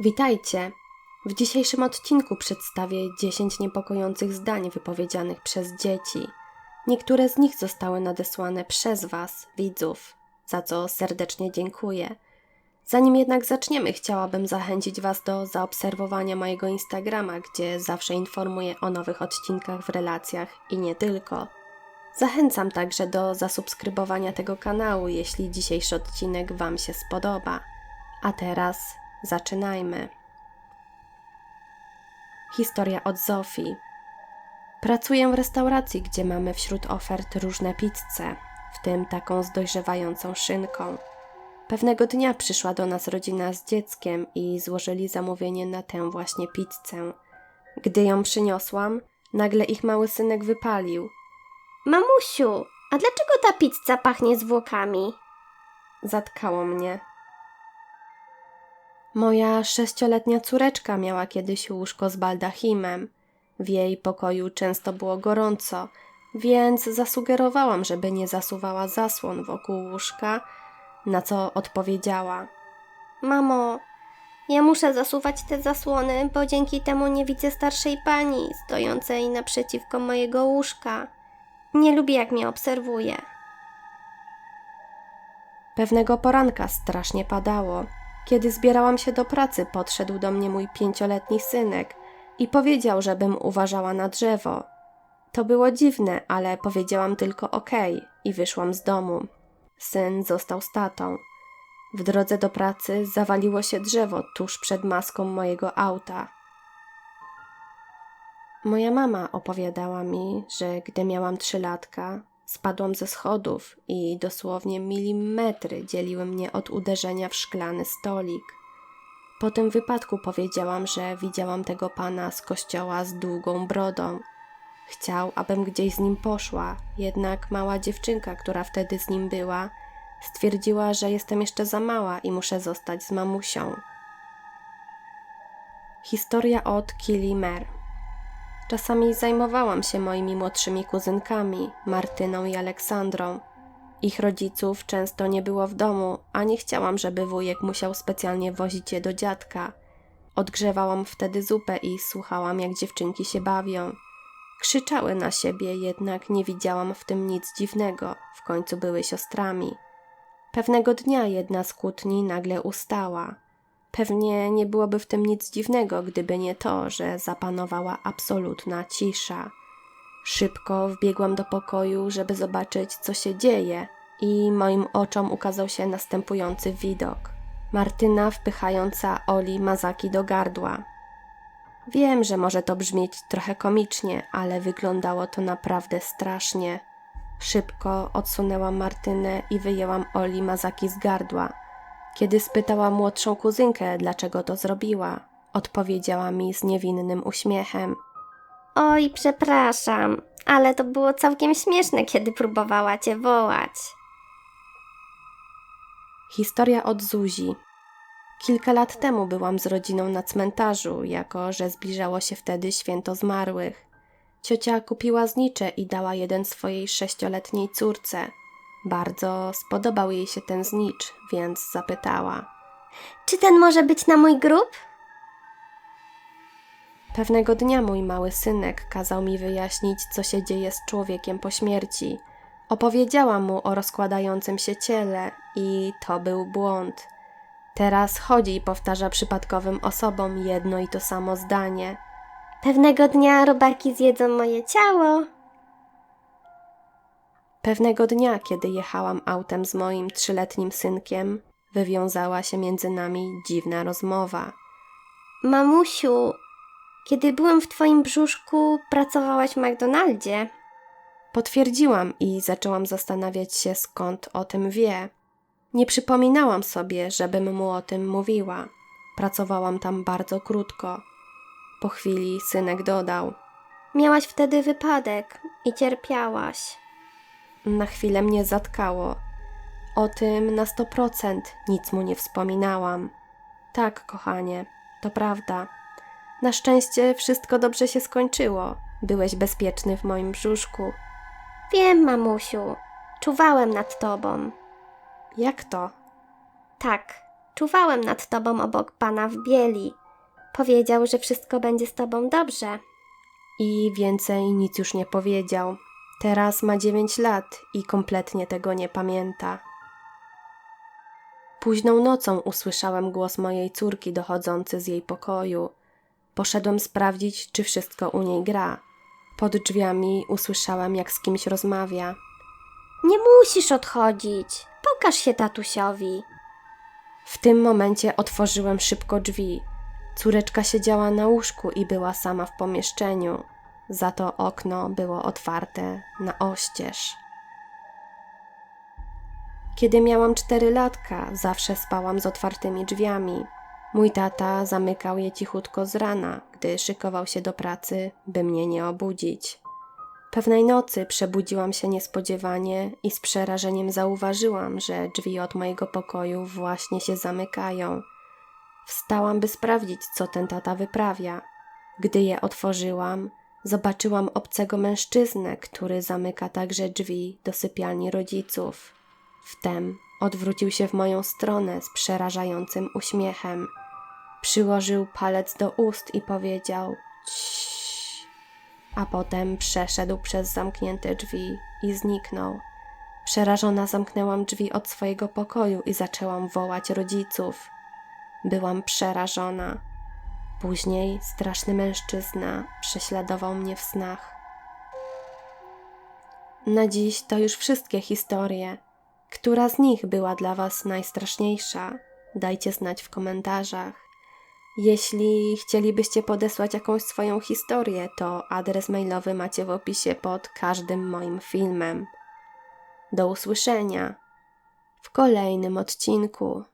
Witajcie! W dzisiejszym odcinku przedstawię 10 niepokojących zdań wypowiedzianych przez dzieci. Niektóre z nich zostały nadesłane przez Was, widzów, za co serdecznie dziękuję. Zanim jednak zaczniemy, chciałabym zachęcić Was do zaobserwowania mojego Instagrama, gdzie zawsze informuję o nowych odcinkach w relacjach i nie tylko. Zachęcam także do zasubskrybowania tego kanału, jeśli dzisiejszy odcinek Wam się spodoba. A teraz zaczynajmy. Historia od Zofii. Pracuję w restauracji, gdzie mamy wśród ofert różne pizze, w tym taką z dojrzewającą szynką. Pewnego dnia przyszła do nas rodzina z dzieckiem i złożyli zamówienie na tę właśnie pizzę. Gdy ją przyniosłam, nagle ich mały synek wypalił. Mamusiu, a dlaczego ta pizza pachnie zwłokami? Zatkało mnie. Moja sześcioletnia córeczka miała kiedyś łóżko z baldachimem. W jej pokoju często było gorąco, więc zasugerowałam, żeby nie zasuwała zasłon wokół łóżka, na co odpowiedziała. Mamo, ja muszę zasuwać te zasłony, bo dzięki temu nie widzę starszej pani stojącej naprzeciwko mojego łóżka. Nie lubię, jak mnie obserwuje. Pewnego poranka strasznie padało. Kiedy zbierałam się do pracy, podszedł do mnie mój pięcioletni synek i powiedział, żebym uważała na drzewo. To było dziwne, ale powiedziałam tylko okej i wyszłam z domu. Syn został z tatą. W drodze do pracy zawaliło się drzewo tuż przed maską mojego auta. Moja mama opowiadała mi, że gdy miałam trzy latka, spadłam ze schodów i dosłownie milimetry dzieliły mnie od uderzenia w szklany stolik. Po tym wypadku powiedziałam, że widziałam tego pana z kościoła z długą brodą. Chciał, abym gdzieś z nim poszła, jednak mała dziewczynka, która wtedy z nim była, stwierdziła, że jestem jeszcze za mała i muszę zostać z mamusią. Historia od Kili Mer. Czasami zajmowałam się moimi młodszymi kuzynkami, Martyną i Aleksandrą. Ich rodziców często nie było w domu, a nie chciałam, żeby wujek musiał specjalnie wozić je do dziadka. Odgrzewałam wtedy zupę i słuchałam, jak dziewczynki się bawią. Krzyczały na siebie, jednak nie widziałam w tym nic dziwnego, w końcu były siostrami. Pewnego dnia jedna z kłótni nagle ustała. Pewnie nie byłoby w tym nic dziwnego, gdyby nie to, że zapanowała absolutna cisza. Szybko wbiegłam do pokoju, żeby zobaczyć, co się dzieje, i moim oczom ukazał się następujący widok. Martyna wpychająca Oli mazaki do gardła. Wiem, że może to brzmieć trochę komicznie, ale wyglądało to naprawdę strasznie. Szybko odsunęłam Martynę i wyjęłam Oli mazaki z gardła. Kiedy spytałam młodszą kuzynkę, dlaczego to zrobiła, odpowiedziała mi z niewinnym uśmiechem. Oj, przepraszam, ale to było całkiem śmieszne, kiedy próbowała cię wołać. Historia od Zuzi. Kilka lat temu byłam z rodziną na cmentarzu, jako że zbliżało się wtedy święto zmarłych. Ciocia kupiła znicze i dała jeden swojej sześcioletniej córce. Bardzo spodobał jej się ten znicz, więc zapytała. Czy ten może być na mój grób? Pewnego dnia mój mały synek kazał mi wyjaśnić, co się dzieje z człowiekiem po śmierci. Opowiedziałam mu o rozkładającym się ciele i to był błąd. Teraz chodzi i powtarza przypadkowym osobom jedno i to samo zdanie. Pewnego dnia robaki zjedzą moje ciało. Pewnego dnia, kiedy jechałam autem z moim trzyletnim synkiem, wywiązała się między nami dziwna rozmowa. Mamusiu, kiedy byłem w twoim brzuszku, pracowałaś w McDonaldzie. Potwierdziłam i zaczęłam zastanawiać się, skąd o tym wie. Nie przypominałam sobie, żebym mu o tym mówiła. Pracowałam tam bardzo krótko. Po chwili synek dodał: Miałaś wtedy wypadek i cierpiałaś. Na chwilę mnie zatkało. O tym na sto procent nic mu nie wspominałam. Tak, kochanie, to prawda. Na szczęście wszystko dobrze się skończyło. Byłeś bezpieczny w moim brzuszku. Wiem, mamusiu, czuwałem nad tobą. Jak to? Tak, Czuwałem nad tobą obok pana w bieli. Powiedział, że wszystko będzie z tobą dobrze. I więcej nic już nie powiedział. Teraz ma 9 lat i kompletnie tego nie pamięta. Późną nocą usłyszałem głos mojej córki dochodzący z jej pokoju. Poszedłem sprawdzić, czy wszystko u niej gra. Pod drzwiami usłyszałem, jak z kimś rozmawia. Nie musisz odchodzić. Pokaż się tatusiowi. W tym momencie otworzyłem szybko drzwi. Córeczka siedziała na łóżku i była sama w pomieszczeniu. Za to okno było otwarte na oścież. Kiedy miałam cztery latka, zawsze spałam z otwartymi drzwiami. Mój tata zamykał je cichutko z rana, gdy szykował się do pracy, by mnie nie obudzić. Pewnej nocy przebudziłam się niespodziewanie i z przerażeniem zauważyłam, że drzwi od mojego pokoju właśnie się zamykają. Wstałam, by sprawdzić, co ten tata wyprawia. Gdy je otworzyłam, zobaczyłam obcego mężczyznę, który zamyka także drzwi do sypialni rodziców. Wtem odwrócił się w moją stronę z przerażającym uśmiechem. Przyłożył palec do ust i powiedział: Ciii a potem przeszedł przez zamknięte drzwi i zniknął. Przerażona zamknęłam drzwi od swojego pokoju i zaczęłam wołać rodziców. Byłam przerażona. Później straszny mężczyzna prześladował mnie w snach. Na dziś to już wszystkie historie. Która z nich była dla Was najstraszniejsza? Dajcie znać w komentarzach. Jeśli chcielibyście podesłać jakąś swoją historię, to adres mailowy macie w opisie pod każdym moim filmem. Do usłyszenia w kolejnym odcinku.